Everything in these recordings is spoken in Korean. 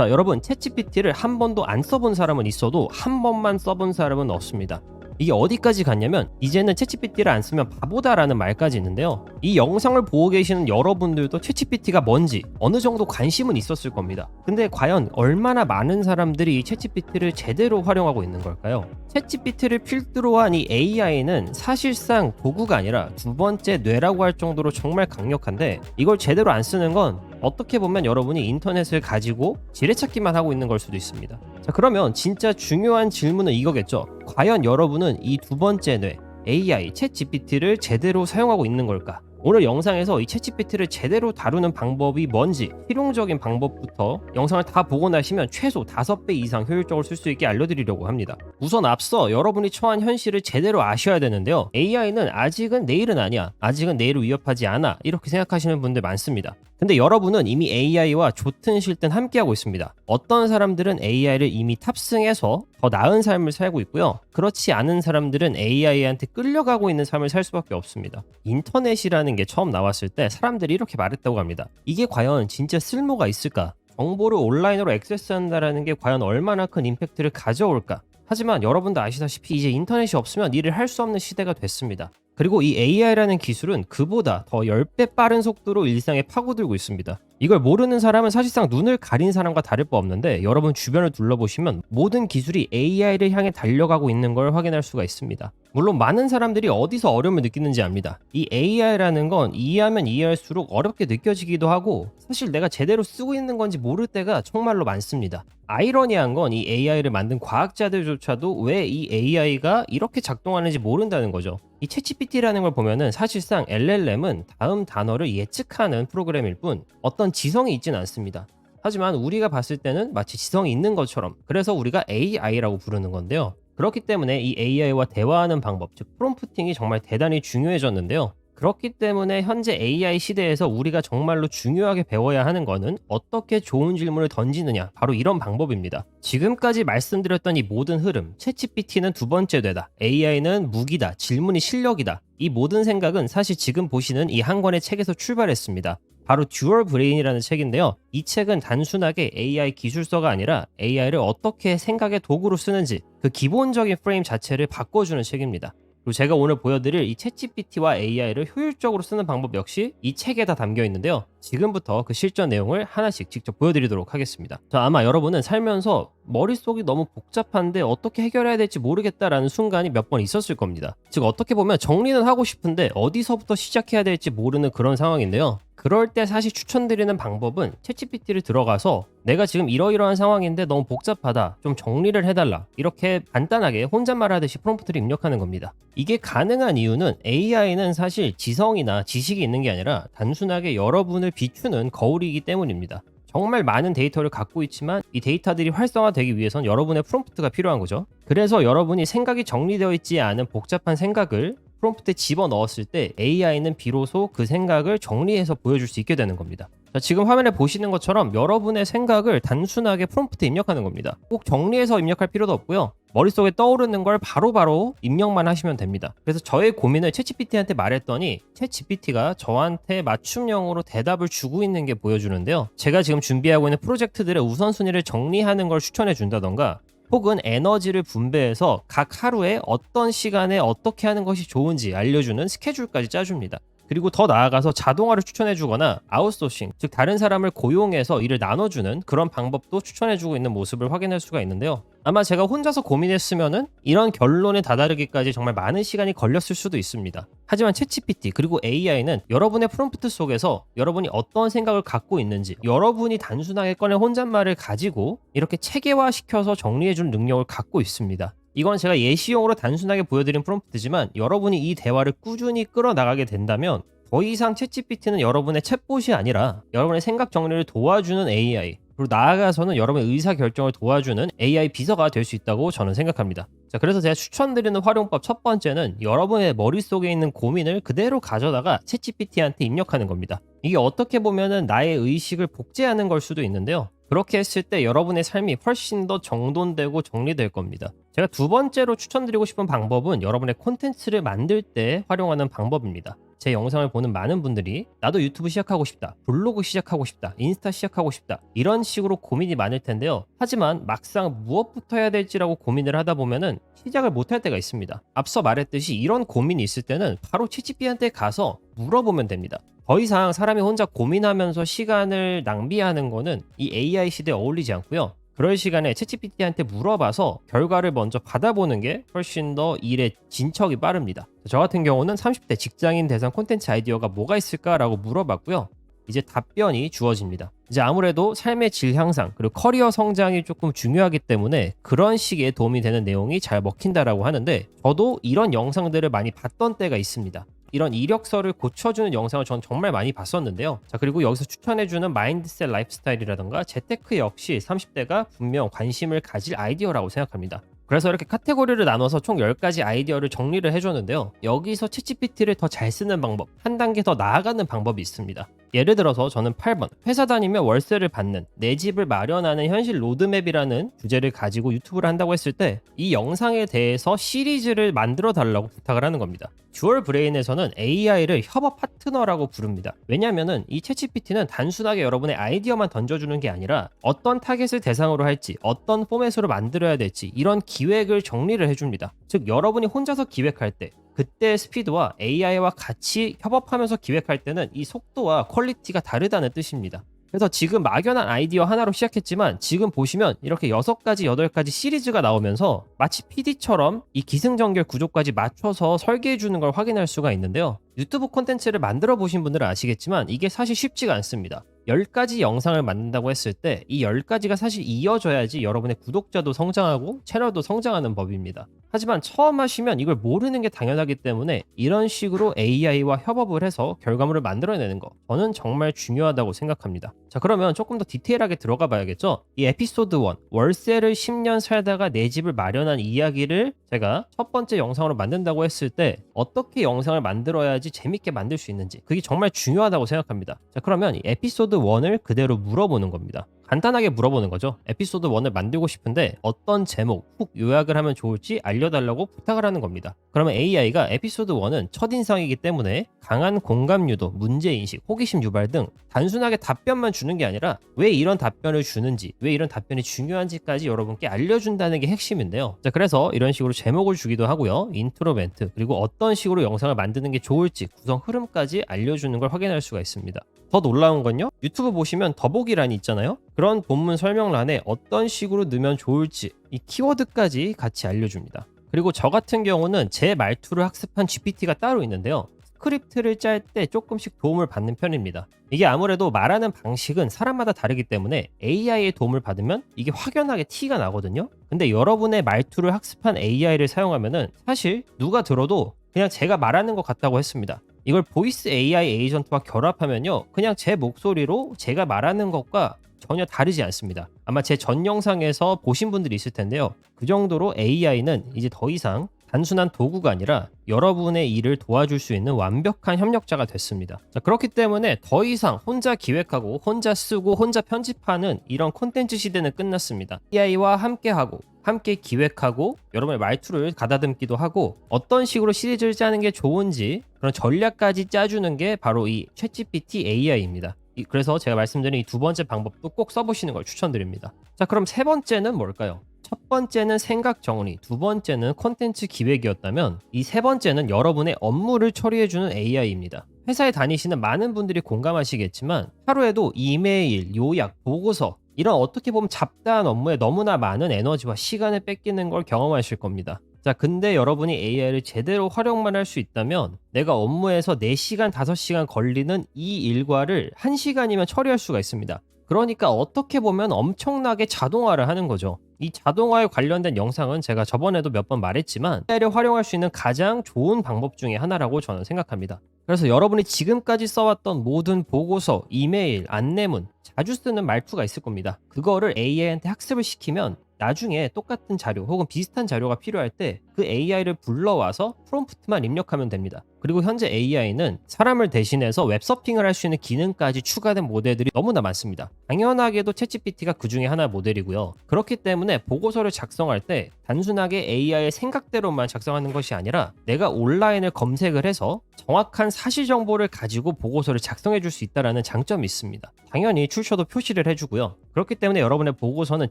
자, 여러분, 챗GPT를 한 번도 안 써본 사람은 있어도 한 번만 써본 사람은 없습니다. 이게 어디까지 갔냐면 이제는 챗GPT를 안 쓰면 바보다라는 말까지 있는데요. 이 영상을 보고 계시는 여러분들도 챗GPT가 뭔지 어느 정도 관심은 있었을 겁니다. 근데 과연 얼마나 많은 사람들이 이 챗GPT를 제대로 활용하고 있는 걸까요? 챗GPT를 필두로 한 이 AI는 사실상 도구가 아니라 두 번째 뇌라고 할 정도로 정말 강력한데 이걸 제대로 안 쓰는 건 어떻게 보면 여러분이 인터넷을 가지고 지뢰찾기만 하고 있는 걸 수도 있습니다. 자, 그러면 진짜 중요한 질문은 이거겠죠. 과연 여러분은 이 두 번째 뇌, AI, 챗 GPT를 제대로 사용하고 있는 걸까? 오늘 영상에서 이 챗GPT를 제대로 다루는 방법이 뭔지 실용적인 방법부터 영상을 다 보고 나시면 최소 5배 이상 효율적으로 쓸 수 있게 알려드리려고 합니다. 우선 앞서 여러분이 처한 현실을 제대로 아셔야 되는데요. AI는 아직은 내일은 아니야. 아직은 내일을 위협하지 않아. 이렇게 생각하시는 분들 많습니다. 근데 여러분은 이미 AI와 좋든 싫든 함께하고 있습니다. 어떤 사람들은 AI를 이미 탑승해서 더 나은 삶을 살고 있고요. 그렇지 않은 사람들은 AI한테 끌려가고 있는 삶을 살 수밖에 없습니다. 인터넷이라는 게 처음 나왔을 때 사람들이 이렇게 말했다고 합니다. 이게 과연 진짜 쓸모가 있을까? 정보를 온라인으로 액세스한다라는 게 과연 얼마나 큰 임팩트를 가져올까? 하지만 여러분도 아시다시피 이제 인터넷이 없으면 일을 할 수 없는 시대가 됐습니다. 그리고 이 AI라는 기술은 그보다 더 10배 빠른 속도로 일상에 파고들고 있습니다. 이걸 모르는 사람은 사실상 눈을 가린 사람과 다를 바 없는데 여러분 주변을 둘러보시면 모든 기술이 AI를 향해 달려가고 있는 걸 확인할 수가 있습니다. 물론 많은 사람들이 어디서 어려움을 느끼는지 압니다. 이 AI라는 건 이해하면 이해할수록 어렵게 느껴지기도 하고 사실 내가 제대로 쓰고 있는 건지 모를 때가 정말로 많습니다. 아이러니한 건 이 AI를 만든 과학자들조차도 왜 이 AI가 이렇게 작동하는지 모른다는 거죠. 이 챗GPT라는 걸 보면은 사실상 LLM은 다음 단어를 예측하는 프로그램일 뿐 어떤 지성이 있진 않습니다. 하지만 우리가 봤을 때는 마치 지성이 있는 것처럼 그래서 우리가 AI라고 부르는 건데요. 그렇기 때문에 이 AI와 대화하는 방법, 즉 프롬프팅이 정말 대단히 중요해졌는데요. 그렇기 때문에 현재 AI 시대에서 우리가 정말로 중요하게 배워야 하는 거는 어떻게 좋은 질문을 던지느냐 바로 이런 방법입니다. 지금까지 말씀드렸던 이 모든 흐름 챗GPT는 두 번째 되다 AI는 무기다 질문이 실력이다 이 모든 생각은 사실 지금 보시는 이 한 권의 책에서 출발했습니다. 바로 듀얼 브레인이라는 책인데요. 이 책은 단순하게 AI 기술서가 아니라 AI를 어떻게 생각의 도구로 쓰는지 그 기본적인 프레임 자체를 바꿔주는 책입니다. 그리고 제가 오늘 보여드릴 이 챗GPT와 AI를 효율적으로 쓰는 방법 역시 이 책에 다 담겨 있는데요. 지금부터 그 실전 내용을 하나씩 직접 보여드리도록 하겠습니다. 자, 아마 여러분은 살면서 머릿속이 너무 복잡한데 어떻게 해결해야 될지 모르겠다라는 순간이 몇 번 있었을 겁니다. 즉, 어떻게 보면 정리는 하고 싶은데 어디서부터 시작해야 될지 모르는 그런 상황인데요. 그럴 때 사실 추천드리는 방법은 챗GPT를 들어가서 내가 지금 이러이러한 상황인데 너무 복잡하다. 좀 정리를 해달라. 이렇게 간단하게 혼잣말 하듯이 프롬프트를 입력하는 겁니다. 이게 가능한 이유는 AI는 사실 지성이나 지식이 있는 게 아니라 단순하게 여러분을 비추는 거울이기 때문입니다. 정말 많은 데이터를 갖고 있지만 이 데이터들이 활성화되기 위해선 여러분의 프롬프트가 필요한 거죠. 그래서 여러분이 생각이 정리되어 있지 않은 복잡한 생각을 프롬프트에 집어 넣었을 때 AI는 비로소 그 생각을 정리해서 보여줄 수 있게 되는 겁니다. 자, 지금 화면에 보시는 것처럼 여러분의 생각을 단순하게 프롬프트에 입력하는 겁니다. 꼭 정리해서 입력할 필요도 없고요. 머릿속에 떠오르는 걸 바로바로 입력만 하시면 됩니다. 그래서 저의 고민을 챗GPT한테 말했더니 챗GPT가 저한테 맞춤형으로 대답을 주고 있는 게 보여주는데요. 제가 지금 준비하고 있는 프로젝트들의 우선순위를 정리하는 걸 추천해 준다던가 혹은 에너지를 분배해서 각 하루에 어떤 시간에 어떻게 하는 것이 좋은지 알려주는 스케줄까지 짜줍니다. 그리고 더 나아가서 자동화를 추천해 주거나 아웃소싱, 즉 다른 사람을 고용해서 일을 나눠주는 그런 방법도 추천해 주고 있는 모습을 확인할 수가 있는데요. 아마 제가 혼자서 고민했으면은 이런 결론에 다다르기까지 정말 많은 시간이 걸렸을 수도 있습니다. 하지만 챗GPT 그리고 AI는 여러분의 프롬프트 속에서 여러분이 어떤 생각을 갖고 있는지 여러분이 단순하게 꺼낸 혼잣말을 가지고 이렇게 체계화시켜서 정리해주는 능력을 갖고 있습니다. 이건 제가 예시용으로 단순하게 보여드린 프롬프트지만 여러분이 이 대화를 꾸준히 끌어나가게 된다면 더 이상 챗GPT는 여러분의 챗봇이 아니라 여러분의 생각 정리를 도와주는 AI 그리고 나아가서는 여러분의 의사 결정을 도와주는 AI 비서가 될 수 있다고 저는 생각합니다. 자, 그래서 제가 추천드리는 활용법 첫 번째는 여러분의 머릿속에 있는 고민을 그대로 가져다가 챗GPT한테 입력하는 겁니다. 이게 어떻게 보면은 나의 의식을 복제하는 걸 수도 있는데요. 그렇게 했을 때 여러분의 삶이 훨씬 더 정돈되고 정리될 겁니다. 제가 두 번째로 추천드리고 싶은 방법은 여러분의 콘텐츠를 만들 때 활용하는 방법입니다. 제 영상을 보는 많은 분들이 나도 유튜브 시작하고 싶다, 블로그 시작하고 싶다, 인스타 시작하고 싶다 이런 식으로 고민이 많을 텐데요. 하지만 막상 무엇부터 해야 될지라고 고민을 하다 보면은 시작을 못할 때가 있습니다. 앞서 말했듯이 이런 고민이 있을 때는 바로 치치피한테 가서 물어보면 됩니다. 더 이상 사람이 혼자 고민하면서 시간을 낭비하는 거는 이 AI 시대에 어울리지 않고요. 그럴 시간에 채찌PT한테 물어봐서 결과를 먼저 받아보는 게 훨씬 더 일의 진척이 빠릅니다. 저 같은 경우는 30대 직장인 대상 콘텐츠 아이디어가 뭐가 있을까라고 물어봤고요. 이제 답변이 주어집니다. 이제 아무래도 삶의 질 향상 그리고 커리어 성장이 조금 중요하기 때문에 그런 식의 도움이 되는 내용이 잘 먹힌다라고 하는데 저도 이런 영상들을 많이 봤던 때가 있습니다. 이런 이력서를 고쳐주는 영상을 전 정말 많이 봤었는데요. 자, 그리고 여기서 추천해주는 마인드셋 라이프스타일이라던가 재테크 역시 30대가 분명 관심을 가질 아이디어라고 생각합니다. 그래서 이렇게 카테고리를 나눠서 총 10가지 아이디어를 정리를 해줬는데요. 여기서 채찌PT를 더 잘 쓰는 방법, 한 단계 더 나아가는 방법이 있습니다. 예를 들어서 저는 8번 회사 다니며 월세를 받는 내 집을 마련하는 현실 로드맵이라는 주제를 가지고 유튜브를 한다고 했을 때 이 영상에 대해서 시리즈를 만들어 달라고 부탁을 하는 겁니다. 듀얼 브레인에서는 AI를 협업 파트너라고 부릅니다. 왜냐하면은 이 챗GPT는 단순하게 여러분의 아이디어만 던져주는 게 아니라 어떤 타겟을 대상으로 할지, 어떤 포맷으로 만들어야 될지 이런 기획을 정리를 해줍니다. 즉 여러분이 혼자서 기획할 때 그때의 스피드와 AI와 같이 협업하면서 기획할 때는 이 속도와 퀄리티가 다르다는 뜻입니다. 그래서 지금 막연한 아이디어 하나로 시작했지만 지금 보시면 이렇게 6가지, 8가지 시리즈가 나오면서 마치 PD처럼 이 기승전결 구조까지 맞춰서 설계해 주는 걸 확인할 수가 있는데요. 유튜브 콘텐츠를 만들어 보신 분들은 아시겠지만 이게 사실 쉽지가 않습니다. 10가지 영상을 만든다고 했을 때 이 10가지가 사실 이어져야지 여러분의 구독자도 성장하고 채널도 성장하는 법입니다. 하지만 처음 하시면 이걸 모르는 게 당연하기 때문에 이런 식으로 AI와 협업을 해서 결과물을 만들어내는 거 저는 정말 중요하다고 생각합니다. 자 그러면 조금 더 디테일하게 들어가 봐야겠죠? 이 에피소드 1 월세를 10년 살다가 내 집을 마련한 이야기를 제가 첫 번째 영상으로 만든다고 했을 때 어떻게 영상을 만들어야지 재밌게 만들 수 있는지 그게 정말 중요하다고 생각합니다. 자 그러면 이 에피소드 1을 그대로 물어보는 겁니다. 간단하게 물어보는 거죠. 에피소드 1을 만들고 싶은데 어떤 제목, 훅 요약을 하면 좋을지 알려달라고 부탁을 하는 겁니다. 그러면 AI가 에피소드 1은 첫인상이기 때문에 강한 공감 유도, 문제인식, 호기심 유발 등 단순하게 답변만 주는 게 아니라 왜 이런 답변을 주는지, 왜 이런 답변이 중요한지까지 여러분께 알려준다는 게 핵심인데요. 자, 그래서 이런 식으로 제목을 주기도 하고요. 인트로 멘트, 그리고 어떤 식으로 영상을 만드는 게 좋을지 구성 흐름까지 알려주는 걸 확인할 수가 있습니다. 더 놀라운 건요. 유튜브 보시면 더보기란이 있잖아요. 그런 본문 설명란에 어떤 식으로 넣으면 좋을지 이 키워드까지 같이 알려줍니다. 그리고 저 같은 경우는 제 말투를 학습한 GPT가 따로 있는데요. 스크립트를 짤 때 조금씩 도움을 받는 편입니다. 이게 아무래도 말하는 방식은 사람마다 다르기 때문에 AI의 도움을 받으면 이게 확연하게 티가 나거든요. 근데 여러분의 말투를 학습한 AI를 사용하면은 사실 누가 들어도 그냥 제가 말하는 것 같다고 했습니다. 이걸 보이스 AI 에이전트와 결합하면요. 그냥 제 목소리로 제가 말하는 것과 전혀 다르지 않습니다. 아마 제 전 영상에서 보신 분들이 있을 텐데요. 그 정도로 AI는 이제 더 이상 단순한 도구가 아니라 여러분의 일을 도와줄 수 있는 완벽한 협력자가 됐습니다. 자, 그렇기 때문에 더 이상 혼자 기획하고 혼자 쓰고 혼자 편집하는 이런 콘텐츠 시대는 끝났습니다. AI와 함께하고 함께 기획하고 여러분의 말투를 가다듬기도 하고 어떤 식으로 시리즈를 짜는 게 좋은지 그런 전략까지 짜주는 게 바로 이 챗GPT AI입니다. 그래서 제가 말씀드린 이 두 번째 방법도 꼭 써보시는 걸 추천드립니다. 자, 그럼 세 번째는 뭘까요? 첫 번째는 생각 정리, 두 번째는 콘텐츠 기획이었다면 이 세 번째는 여러분의 업무를 처리해주는 AI입니다. 회사에 다니시는 많은 분들이 공감하시겠지만 하루에도 이메일, 요약, 보고서 이런 어떻게 보면 잡다한 업무에 너무나 많은 에너지와 시간을 뺏기는 걸 경험하실 겁니다. 자, 근데 여러분이 AI를 제대로 활용만 할 수 있다면 내가 업무에서 4시간, 5시간 걸리는 이 일과를 1시간이면 처리할 수가 있습니다. 그러니까 어떻게 보면 엄청나게 자동화를 하는 거죠. 이 자동화에 관련된 영상은 제가 저번에도 몇 번 말했지만 AI를 활용할 수 있는 가장 좋은 방법 중에 하나라고 저는 생각합니다. 그래서 여러분이 지금까지 써왔던 모든 보고서, 이메일, 안내문 자주 쓰는 말투가 있을 겁니다. 그거를 AI한테 학습을 시키면 나중에 똑같은 자료 혹은 비슷한 자료가 필요할 때그 AI를 불러와서 프롬프트만 입력하면 됩니다. 그리고 현재 AI는 사람을 대신해서 웹서핑을 할 수 있는 기능까지 추가된 모델들이 너무나 많습니다. 당연하게도 챗GPT가 그 중에 하나 모델이고요. 그렇기 때문에 보고서를 작성할 때 단순하게 AI의 생각대로만 작성하는 것이 아니라 내가 온라인을 검색을 해서 정확한 사실 정보를 가지고 보고서를 작성해 줄 수 있다는 장점이 있습니다. 당연히 출처도 표시를 해주고요. 그렇기 때문에 여러분의 보고서는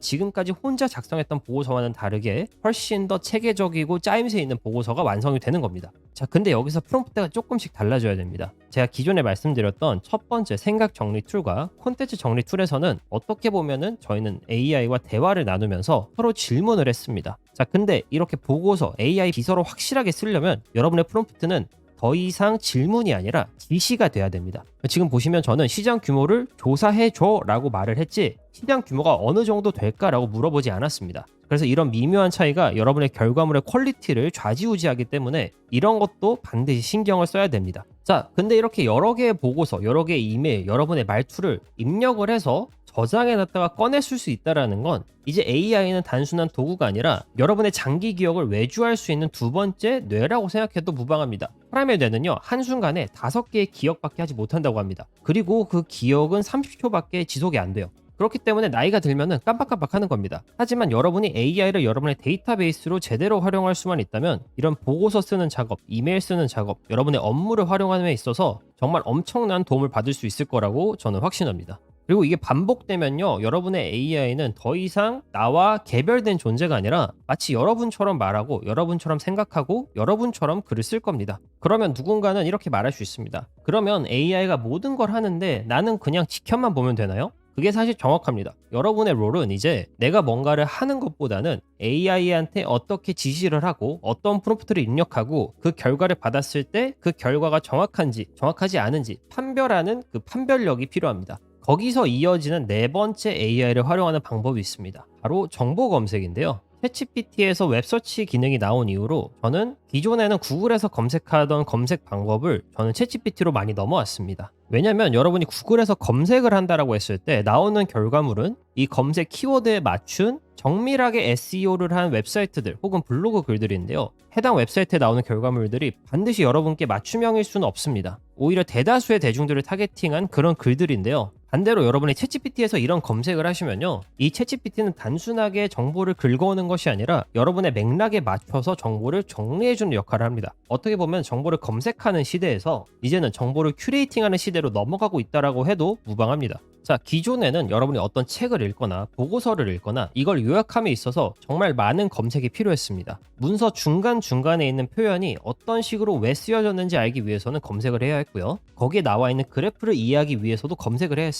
지금까지 혼자 작성했던 보고서와는 다르게 훨씬 더 체계적이고 짜임새 있는 보고서가 완성이 되는 겁니다. 자, 근데 여기서 프롬프트가 조금씩 달라져야 됩니다. 제가 기존에 말씀드렸던 첫 번째 생각 정리 툴과 콘텐츠 정리 툴에서는 어떻게 보면은 저희는 AI와 대화를 나누면서 서로 질문을 했습니다. 자, 근데 이렇게 보고서 AI 비서로 확실하게 쓰려면 여러분의 프롬프트는 더 이상 질문이 아니라 지시가 돼야 됩니다. 지금 보시면 저는 시장 규모를 조사해줘 라고 말을 했지 시장 규모가 어느 정도 될까라고 물어보지 않았습니다. 그래서 이런 미묘한 차이가 여러분의 결과물의 퀄리티를 좌지우지하기 때문에 이런 것도 반드시 신경을 써야 됩니다. 자, 근데 이렇게 여러 개의 보고서, 여러 개의 이메일, 여러분의 말투를 입력을 해서 저장해 놨다가 꺼냈을 수 있다라는 건 이제 AI는 단순한 도구가 아니라 여러분의 장기 기억을 외주할 수 있는 두 번째 뇌라고 생각해도 무방합니다. 사람의 뇌는요, 한순간에 다섯 개의 기억밖에 하지 못한다고 합니다. 그리고 그 기억은 30초밖에 지속이 안 돼요. 그렇기 때문에 나이가 들면은 깜빡깜빡 하는 겁니다. 하지만 여러분이 AI를 여러분의 데이터베이스로 제대로 활용할 수만 있다면 이런 보고서 쓰는 작업, 이메일 쓰는 작업, 여러분의 업무를 활용하는 데 있어서 정말 엄청난 도움을 받을 수 있을 거라고 저는 확신합니다. 그리고 이게 반복되면요, 여러분의 AI는 더 이상 나와 개별된 존재가 아니라 마치 여러분처럼 말하고, 여러분처럼 생각하고, 여러분처럼 글을 쓸 겁니다. 그러면 누군가는 이렇게 말할 수 있습니다. 그러면 AI가 모든 걸 하는데 나는 그냥 지켜만 보면 되나요? 그게 사실 정확합니다. 여러분의 롤은 이제 내가 뭔가를 하는 것보다는 AI한테 어떻게 지시를 하고 어떤 프롬프트를 입력하고 그 결과를 받았을 때 그 결과가 정확한지 정확하지 않은지 판별하는 그 판별력이 필요합니다. 거기서 이어지는 네 번째 AI를 활용하는 방법이 있습니다. 바로 정보 검색인데요. 챗GPT에서 웹서치 기능이 나온 이후로 저는 기존에는 구글에서 검색하던 검색 방법을 저는 챗GPT로 많이 넘어왔습니다. 왜냐면 여러분이 구글에서 검색을 한다라고 했을 때 나오는 결과물은 이 검색 키워드에 맞춘 정밀하게 SEO를 한 웹사이트들 혹은 블로그 글들인데요. 해당 웹사이트에 나오는 결과물들이 반드시 여러분께 맞춤형일 수는 없습니다. 오히려 대다수의 대중들을 타겟팅한 그런 글들인데요. 반대로 여러분이 챗GPT에서 이런 검색을 하시면요. 이 챗GPT는 단순하게 정보를 긁어오는 것이 아니라 여러분의 맥락에 맞춰서 정보를 정리해주는 역할을 합니다. 어떻게 보면 정보를 검색하는 시대에서 이제는 정보를 큐레이팅하는 시대로 넘어가고 있다라고 해도 무방합니다. 자, 기존에는 여러분이 어떤 책을 읽거나 보고서를 읽거나 이걸 요약함에 있어서 정말 많은 검색이 필요했습니다. 문서 중간중간에 있는 표현이 어떤 식으로 왜 쓰여졌는지 알기 위해서는 검색을 해야 했고요. 거기에 나와 있는 그래프를 이해하기 위해서도 검색을 해야 했습니다.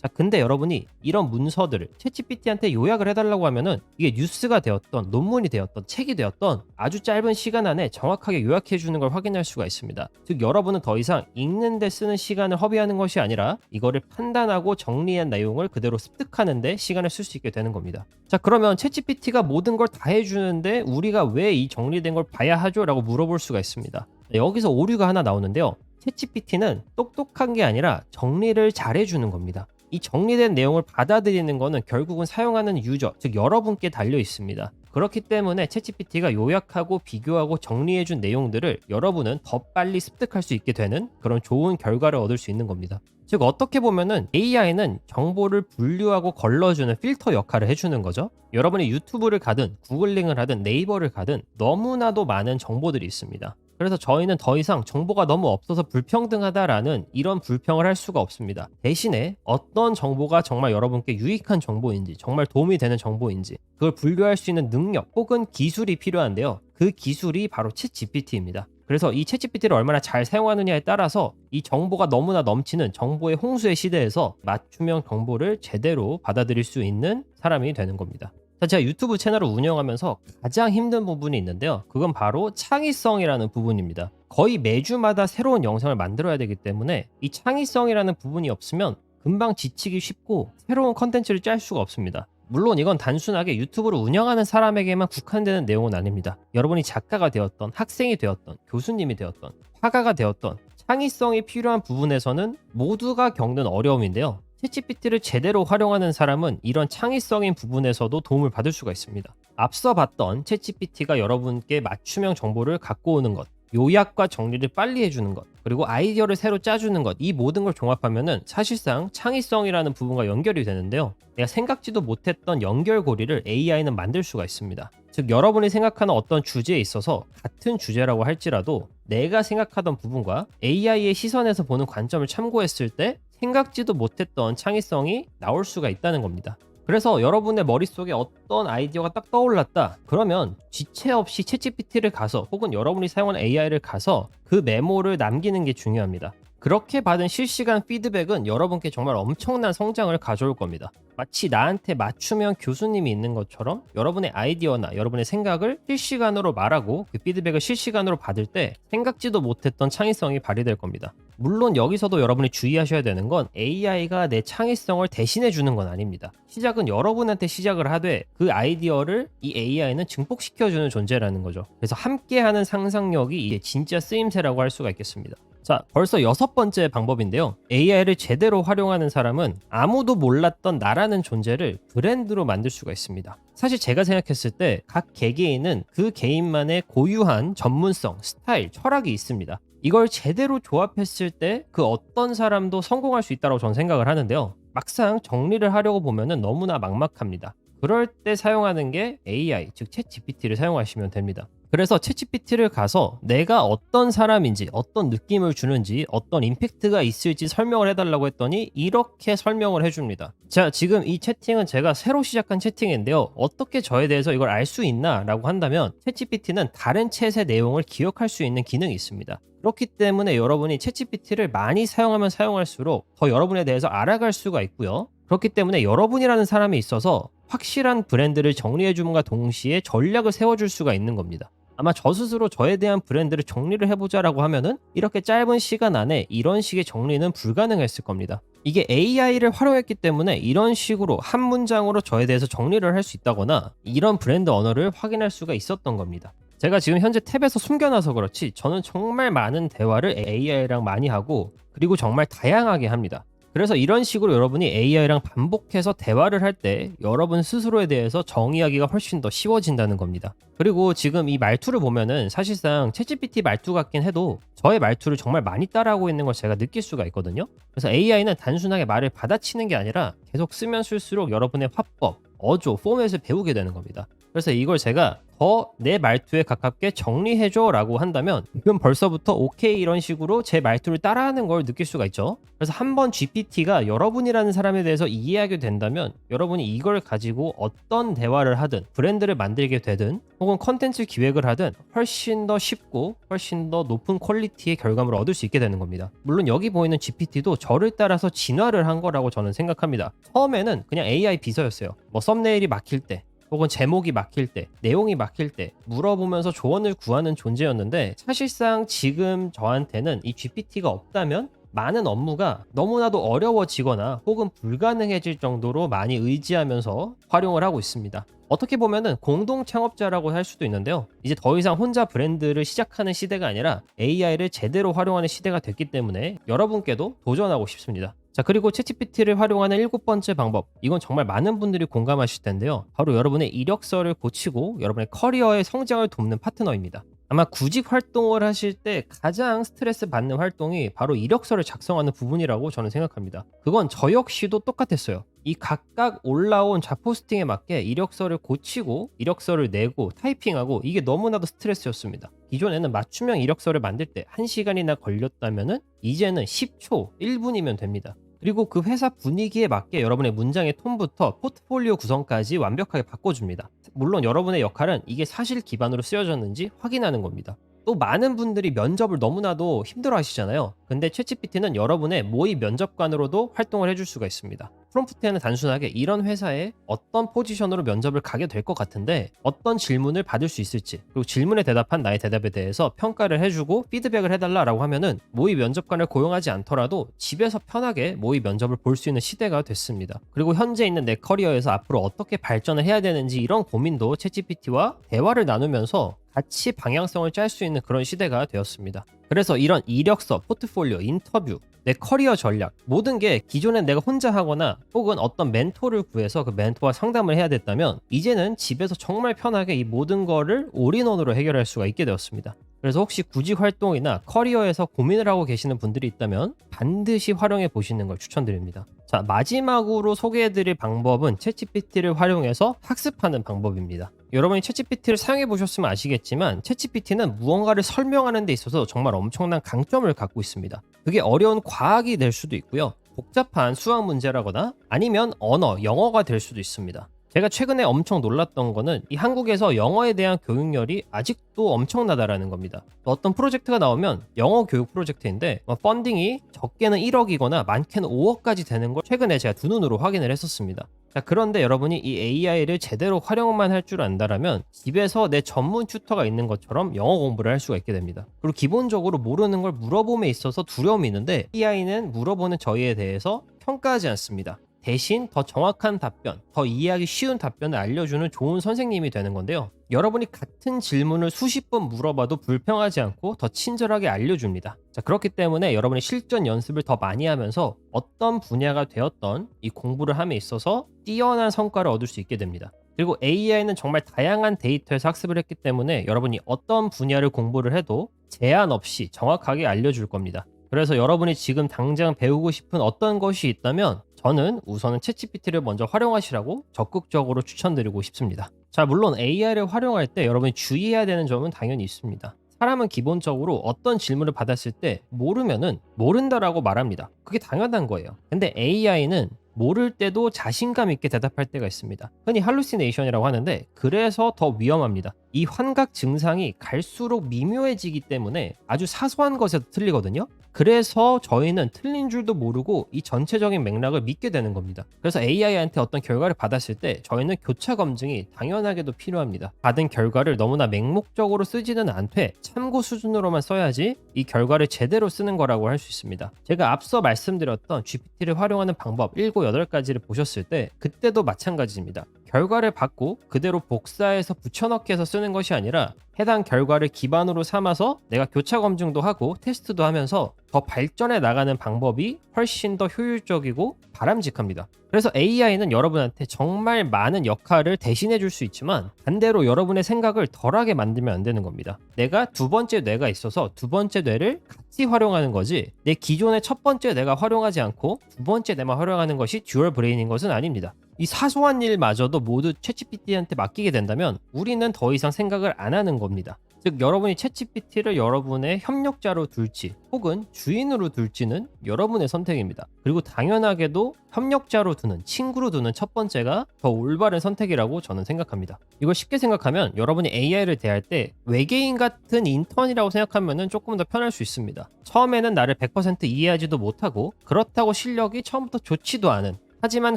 자, 근데 여러분이 이런 문서들을 챗GPT한테 요약을 해달라고 하면은 이게 뉴스가 되었던 논문이 되었던 책이 되었던 아주 짧은 시간 안에 정확하게 요약해 주는 걸 확인할 수가 있습니다. 즉 여러분은 더 이상 읽는데 쓰는 시간을 허비하는 것이 아니라 이거를 판단하고 정리한 내용을 그대로 습득하는데 시간을 쓸 수 있게 되는 겁니다. 자 그러면 챗GPT가 모든 걸 다 해주는데 우리가 왜 이 정리된 걸 봐야 하죠? 라고 물어볼 수가 있습니다. 여기서 오류가 하나 나오는데요. 챗GPT는 똑똑한 게 아니라 정리를 잘 해주는 겁니다. 이 정리된 내용을 받아들이는 것은 결국은 사용하는 유저, 즉 여러분께 달려 있습니다. 그렇기 때문에 챗GPT가 요약하고 비교하고 정리해준 내용들을 여러분은 더 빨리 습득할 수 있게 되는 그런 좋은 결과를 얻을 수 있는 겁니다. 즉 어떻게 보면은 AI는 정보를 분류하고 걸러주는 필터 역할을 해주는 거죠. 여러분이 유튜브를 가든 구글링을 하든 네이버를 가든 너무나도 많은 정보들이 있습니다. 그래서 저희는 더 이상 정보가 너무 없어서 불평등하다라는 이런 불평을 할 수가 없습니다. 대신에 어떤 정보가 정말 여러분께 유익한 정보인지, 정말 도움이 되는 정보인지, 그걸 분류할 수 있는 능력 혹은 기술이 필요한데요. 그 기술이 바로 챗 GPT입니다. 그래서 이 챗GPT를 얼마나 잘 사용하느냐에 따라서 이 정보가 너무나 넘치는 정보의 홍수의 시대에서 맞춤형 정보를 제대로 받아들일 수 있는 사람이 되는 겁니다. 자, 제가 유튜브 채널을 운영하면서 가장 힘든 부분이 있는데요. 그건 바로 창의성이라는 부분입니다. 거의 매주마다 새로운 영상을 만들어야 되기 때문에 이 창의성이라는 부분이 없으면 금방 지치기 쉽고 새로운 컨텐츠를 짤 수가 없습니다. 물론 이건 단순하게 유튜브를 운영하는 사람에게만 국한되는 내용은 아닙니다. 여러분이 작가가 되었던, 학생이 되었던, 교수님이 되었던, 화가가 되었던, 창의성이 필요한 부분에서는 모두가 겪는 어려움인데요. 챗GPT를 제대로 활용하는 사람은 이런 창의성인 부분에서도 도움을 받을 수가 있습니다. 앞서 봤던 챗GPT가 여러분께 맞춤형 정보를 갖고 오는 것, 요약과 정리를 빨리 해주는 것, 그리고 아이디어를 새로 짜주는 것, 이 모든 걸 종합하면은 사실상 창의성이라는 부분과 연결이 되는데요. 내가 생각지도 못했던 연결고리를 AI는 만들 수가 있습니다. 즉, 여러분이 생각하는 어떤 주제에 있어서 같은 주제라고 할지라도 내가 생각하던 부분과 AI의 시선에서 보는 관점을 참고했을 때 생각지도 못했던 창의성이 나올 수가 있다는 겁니다. 그래서 여러분의 머릿속에 어떤 아이디어가 딱 떠올랐다. 그러면 지체 없이 챗GPT를 가서 혹은 여러분이 사용하는 AI를 가서 그 메모를 남기는 게 중요합니다. 그렇게 받은 실시간 피드백은 여러분께 정말 엄청난 성장을 가져올 겁니다. 마치 나한테 맞춤형 교수님이 있는 것처럼 여러분의 아이디어나 여러분의 생각을 실시간으로 말하고 그 피드백을 실시간으로 받을 때 생각지도 못했던 창의성이 발휘될 겁니다. 물론 여기서도 여러분이 주의하셔야 되는 건 AI가 내 창의성을 대신해 주는 건 아닙니다. 시작은 여러분한테 시작을 하되 그 아이디어를 이 AI는 증폭시켜 주는 존재라는 거죠. 그래서 함께 하는 상상력이 이게 진짜 쓰임새라고 할 수가 있겠습니다. 자, 벌써 여섯 번째 방법인데요. AI를 제대로 활용하는 사람은 아무도 몰랐던 나라는 존재를 브랜드로 만들 수가 있습니다. 사실 제가 생각했을 때 각 개개인은 그 개인만의 고유한 전문성, 스타일, 철학이 있습니다. 이걸 제대로 조합했을 때 그 어떤 사람도 성공할 수 있다고 저는 생각을 하는데요. 막상 정리를 하려고 보면은 너무나 막막합니다. 그럴 때 사용하는 게 AI, 즉 챗GPT를 사용하시면 됩니다. 그래서 챗GPT를 가서 내가 어떤 사람인지, 어떤 느낌을 주는지, 어떤 임팩트가 있을지 설명을 해달라고 했더니 이렇게 설명을 해줍니다. 자, 지금 이 채팅은 제가 새로 시작한 채팅인데요. 어떻게 저에 대해서 이걸 알 수 있나? 라고 한다면 챗GPT는 다른 챗의 내용을 기억할 수 있는 기능이 있습니다. 그렇기 때문에 여러분이 챗GPT를 많이 사용하면 사용할수록 더 여러분에 대해서 알아갈 수가 있고요. 그렇기 때문에 여러분이라는 사람이 있어서 확실한 브랜드를 정리해줌과 동시에 전략을 세워줄 수가 있는 겁니다. 아마 저 스스로 저에 대한 브랜드를 정리를 해보자라고 하면은 이렇게 짧은 시간 안에 이런 식의 정리는 불가능했을 겁니다. 이게 AI를 활용했기 때문에 이런 식으로 한 문장으로 저에 대해서 정리를 할 수 있다거나 이런 브랜드 언어를 확인할 수가 있었던 겁니다. 제가 지금 현재 탭에서 숨겨놔서 그렇지 저는 정말 많은 대화를 AI랑 많이 하고 그리고 정말 다양하게 합니다. 그래서 이런 식으로 여러분이 AI랑 반복해서 대화를 할 때 여러분 스스로에 대해서 정의하기가 훨씬 더 쉬워진다는 겁니다. 그리고 지금 이 말투를 보면은 사실상 챗GPT 말투 같긴 해도 저의 말투를 정말 많이 따라하고 있는 걸 제가 느낄 수가 있거든요. 그래서 AI는 단순하게 말을 받아치는 게 아니라 계속 쓰면 쓸수록 여러분의 화법, 어조, 포맷을 배우게 되는 겁니다. 그래서 이걸 제가 더 내 말투에 가깝게 정리해줘 라고 한다면 지금 벌써부터 오케이 이런 식으로 제 말투를 따라하는 걸 느낄 수가 있죠. 그래서 한번 GPT가 여러분이라는 사람에 대해서 이해하게 된다면 여러분이 이걸 가지고 어떤 대화를 하든 브랜드를 만들게 되든 혹은 컨텐츠 기획을 하든 훨씬 더 쉽고 훨씬 더 높은 퀄리티의 결과물을 얻을 수 있게 되는 겁니다. 물론 여기 보이는 GPT도 저를 따라서 진화를 한 거라고 저는 생각합니다. 처음에는 그냥 AI 비서였어요. 뭐 썸네일이 막힐 때 혹은 제목이 막힐 때, 내용이 막힐 때 물어보면서 조언을 구하는 존재였는데 사실상 지금 저한테는 이 GPT가 없다면 많은 업무가 너무나도 어려워지거나 혹은 불가능해질 정도로 많이 의지하면서 활용을 하고 있습니다. 어떻게 보면은 공동 창업자라고 할 수도 있는데요. 이제 더 이상 혼자 브랜드를 시작하는 시대가 아니라 AI를 제대로 활용하는 시대가 됐기 때문에 여러분께도 도전하고 싶습니다. 자, 그리고 챗GPT를 활용하는 일곱 번째 방법. 이건 정말 많은 분들이 공감하실 텐데요. 바로 여러분의 이력서를 고치고 여러분의 커리어의 성장을 돕는 파트너입니다. 아마 구직 활동을 하실 때 가장 스트레스 받는 활동이 바로 이력서를 작성하는 부분이라고 저는 생각합니다. 그건 저 역시도 똑같았어요. 이 각각 올라온 자포스팅에 맞게 이력서를 고치고 이력서를 내고 타이핑하고 이게 너무나도 스트레스였습니다. 기존에는 맞춤형 이력서를 만들 때 1시간이나 걸렸다면은 이제는 10초, 1분이면 됩니다. 그리고 그 회사 분위기에 맞게 여러분의 문장의 톤부터 포트폴리오 구성까지 완벽하게 바꿔줍니다. 물론 여러분의 역할은 이게 사실 기반으로 쓰여졌는지 확인하는 겁니다. 또 많은 분들이 면접을 너무나도 힘들어 하시잖아요. 근데 챗GPT는 여러분의 모의 면접관으로도 활동을 해줄 수가 있습니다. 프롬프트에는 단순하게 이런 회사에 어떤 포지션으로 면접을 가게 될 것 같은데 어떤 질문을 받을 수 있을지 그리고 질문에 대답한 나의 대답에 대해서 평가를 해주고 피드백을 해달라라고 하면은 모의 면접관을 고용하지 않더라도 집에서 편하게 모의 면접을 볼 수 있는 시대가 됐습니다. 그리고 현재 있는 내 커리어에서 앞으로 어떻게 발전을 해야 되는지 이런 고민도 챗GPT와 대화를 나누면서 같이 방향성을 짤 수 있는 그런 시대가 되었습니다. 그래서 이런 이력서, 포트폴리오, 인터뷰, 내 커리어 전략 모든 게 기존에 내가 혼자 하거나 혹은 어떤 멘토를 구해서 그 멘토와 상담을 해야 됐다면 이제는 집에서 정말 편하게 이 모든 거를 올인원으로 해결할 수가 있게 되었습니다. 그래서 혹시 구직 활동이나 커리어에서 고민을 하고 계시는 분들이 있다면 반드시 활용해 보시는 걸 추천드립니다. 자, 마지막으로 소개해 드릴 방법은 챗GPT를 활용해서 학습하는 방법입니다. 여러분이 챗GPT를 사용해 보셨으면 아시겠지만 챗GPT는 무언가를 설명하는 데 있어서 정말 엄청난 강점을 갖고 있습니다. 그게 어려운 과학이 될 수도 있고요. 복잡한 수학 문제라거나 아니면 언어, 영어가 될 수도 있습니다. 제가 최근에 엄청 놀랐던 거는 이 한국에서 영어에 대한 교육열이 아직도 엄청나다라는 겁니다. 어떤 프로젝트가 나오면 영어 교육 프로젝트인데 뭐 펀딩이 적게는 1억이거나 많게는 5억까지 되는 걸 최근에 제가 두 눈으로 확인을 했었습니다. 자, 그런데 여러분이 이 AI를 제대로 활용만 할 줄 안다라면 집에서 내 전문 튜터가 있는 것처럼 영어 공부를 할 수가 있게 됩니다. 그리고 기본적으로 모르는 걸 물어봄에 있어서 두려움이 있는데 AI는 물어보는 저희에 대해서 평가하지 않습니다. 대신 더 정확한 답변, 더 이해하기 쉬운 답변을 알려주는 좋은 선생님이 되는 건데요. 여러분이 같은 질문을 수십 번 물어봐도 불평하지 않고 더 친절하게 알려줍니다. 자, 그렇기 때문에 여러분이 실전 연습을 더 많이 하면서 어떤 분야가 되었던 이 공부를 함에 있어서 뛰어난 성과를 얻을 수 있게 됩니다. 그리고 AI는 정말 다양한 데이터에서 학습을 했기 때문에 여러분이 어떤 분야를 공부를 해도 제한 없이 정확하게 알려줄 겁니다. 그래서 여러분이 지금 당장 배우고 싶은 어떤 것이 있다면 저는 우선은 챗GPT를 먼저 활용하시라고 적극적으로 추천드리고 싶습니다. 자, 물론 AI를 활용할 때 여러분이 주의해야 되는 점은 당연히 있습니다. 사람은 기본적으로 어떤 질문을 받았을 때 모르면은 모른다라고 말합니다. 그게 당연한 거예요. 근데 AI는 모를 때도 자신감 있게 대답할 때가 있습니다. 흔히 할루시네이션이라고 하는데 그래서 더 위험합니다. 이 환각 증상이 갈수록 미묘해지기 때문에 아주 사소한 것에도 틀리거든요. 그래서 저희는 틀린 줄도 모르고 이 전체적인 맥락을 믿게 되는 겁니다. 그래서 AI한테 어떤 결과를 받았을 때 저희는 교차 검증이 당연하게도 필요합니다. 받은 결과를 너무나 맹목적으로 쓰지는 않되 참고 수준으로만 써야지 이 결과를 제대로 쓰는 거라고 할 수 있습니다. 제가 앞서 말씀드렸던 GPT를 활용하는 방법 7, 8가지를 보셨을 때 그때도 마찬가지입니다. 결과를 받고 그대로 복사해서 붙여넣기 해서 쓰는 것이 아니라 해당 결과를 기반으로 삼아서 내가 교차 검증도 하고 테스트도 하면서 더 발전해 나가는 방법이 훨씬 더 효율적이고 바람직합니다. 그래서 AI는 여러분한테 정말 많은 역할을 대신해 줄 수 있지만 반대로 여러분의 생각을 덜하게 만들면 안 되는 겁니다. 내가 두 번째 뇌가 있어서 두 번째 뇌를 같이 활용하는 거지 내 기존의 첫 번째 뇌가 활용하지 않고 두 번째 뇌만 활용하는 것이 듀얼 브레인인 것은 아닙니다. 이 사소한 일마저도 모두 챗GPT한테 맡기게 된다면 우리는 더 이상 생각을 안 하는 겁니다. 즉 여러분이 챗GPT를 여러분의 협력자로 둘지 혹은 주인으로 둘지는 여러분의 선택입니다. 그리고 당연하게도 협력자로 두는 친구로 두는 첫 번째가 더 올바른 선택이라고 저는 생각합니다. 이걸 쉽게 생각하면 여러분이 AI를 대할 때 외계인 같은 인턴이라고 생각하면 조금 더 편할 수 있습니다. 처음에는 나를 100% 이해하지도 못하고 그렇다고 실력이 처음부터 좋지도 않은 하지만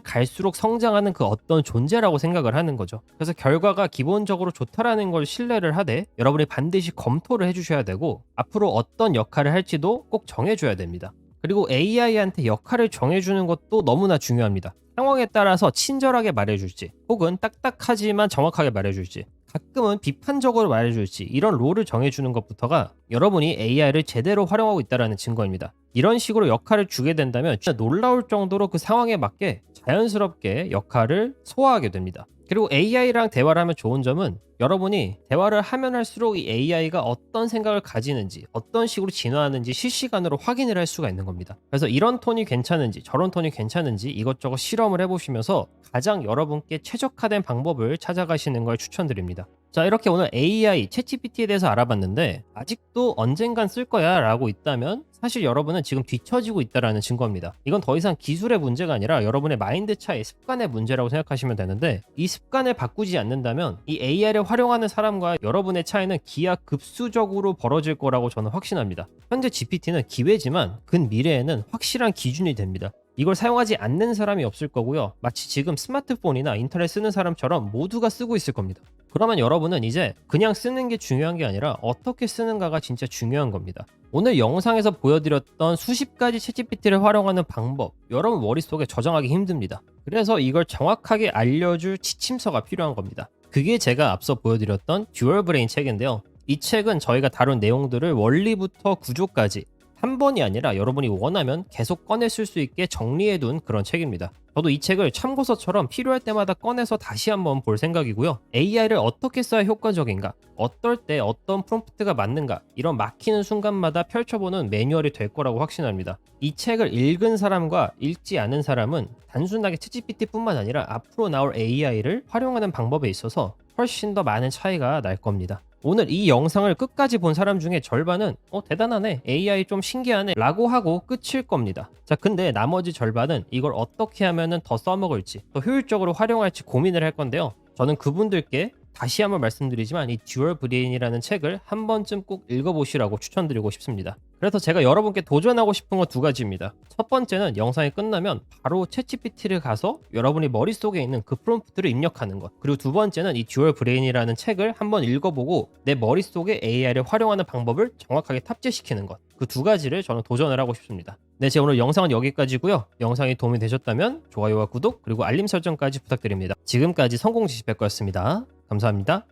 갈수록 성장하는 그 어떤 존재라고 생각을 하는 거죠. 그래서 결과가 기본적으로 좋다라는 걸 신뢰를 하되 여러분이 반드시 검토를 해주셔야 되고 앞으로 어떤 역할을 할지도 꼭 정해줘야 됩니다. 그리고 AI한테 역할을 정해주는 것도 너무나 중요합니다. 상황에 따라서 친절하게 말해줄지 혹은 딱딱하지만 정확하게 말해줄지 가끔은 비판적으로 말해줄지 이런 롤을 정해주는 것부터가 여러분이 AI를 제대로 활용하고 있다는 증거입니다. 이런 식으로 역할을 주게 된다면 진짜 놀라울 정도로 그 상황에 맞게 자연스럽게 역할을 소화하게 됩니다. 그리고 AI랑 대화를 하면 좋은 점은 여러분이 대화를 하면 할수록 이 AI가 어떤 생각을 가지는지 어떤 식으로 진화하는지 실시간으로 확인을 할 수가 있는 겁니다. 그래서 이런 톤이 괜찮은지 저런 톤이 괜찮은지 이것저것 실험을 해보시면서 가장 여러분께 최적화된 방법을 찾아가시는 걸 추천드립니다. 자 이렇게 오늘 AI, 챗GPT에 대해서 알아봤는데 아직도 언젠간 쓸 거야 라고 있다면 사실 여러분은 지금 뒤처지고 있다는 증거입니다. 이건 더 이상 기술의 문제가 아니라 여러분의 마인드 차이, 습관의 문제라고 생각하시면 되는데 이 습관을 바꾸지 않는다면 이 AI를 활용하는 사람과 여러분의 차이는 기하급수적으로 벌어질 거라고 저는 확신합니다. 현재 GPT는 기회지만 근 미래에는 확실한 기준이 됩니다. 이걸 사용하지 않는 사람이 없을 거고요. 마치 지금 스마트폰이나 인터넷 쓰는 사람처럼 모두가 쓰고 있을 겁니다. 그러면 여러분은 이제 그냥 쓰는 게 중요한 게 아니라 어떻게 쓰는가가 진짜 중요한 겁니다. 오늘 영상에서 보여드렸던 수십 가지 챗GPT를 활용하는 방법, 여러분 머릿속에 저장하기 힘듭니다. 그래서 이걸 정확하게 알려줄 지침서가 필요한 겁니다. 그게 제가 앞서 보여드렸던 듀얼 브레인 책인데요. 이 책은 저희가 다룬 내용들을 원리부터 구조까지 한 번이 아니라 여러분이 원하면 계속 꺼내 쓸 수 있게 정리해둔 그런 책입니다. 저도 이 책을 참고서처럼 필요할 때마다 꺼내서 다시 한번 볼 생각이고요. AI를 어떻게 써야 효과적인가, 어떨 때 어떤 프롬프트가 맞는가, 이런 막히는 순간마다 펼쳐보는 매뉴얼이 될 거라고 확신합니다. 이 책을 읽은 사람과 읽지 않은 사람은 단순하게 챗GPT뿐만 아니라 앞으로 나올 AI를 활용하는 방법에 있어서 훨씬 더 많은 차이가 날 겁니다. 오늘 이 영상을 끝까지 본 사람 중에 절반은 어 대단하네. AI 좀 신기하네. 라고 하고 끝일 겁니다. 자 근데 나머지 절반은 이걸 어떻게 하면은 더 써먹을지 더 효율적으로 활용할지 고민을 할 건데요. 저는 그분들께 다시 한번 말씀드리지만 이 듀얼 브레인이라는 책을 한 번쯤 꼭 읽어보시라고 추천드리고 싶습니다. 그래서 제가 여러분께 도전하고 싶은 건 두 가지입니다. 첫 번째는 영상이 끝나면 바로 챗GPT를 가서 여러분이 머릿속에 있는 그 프롬프트를 입력하는 것. 그리고 두 번째는 이 듀얼 브레인이라는 책을 한번 읽어보고 내 머릿속에 AI를 활용하는 방법을 정확하게 탑재시키는 것. 그 두 가지를 저는 도전을 하고 싶습니다. 네, 제 오늘 영상은 여기까지고요. 영상이 도움이 되셨다면 좋아요와 구독 그리고 알림 설정까지 부탁드립니다. 지금까지 성공 지식백과였습니다. 감사합니다.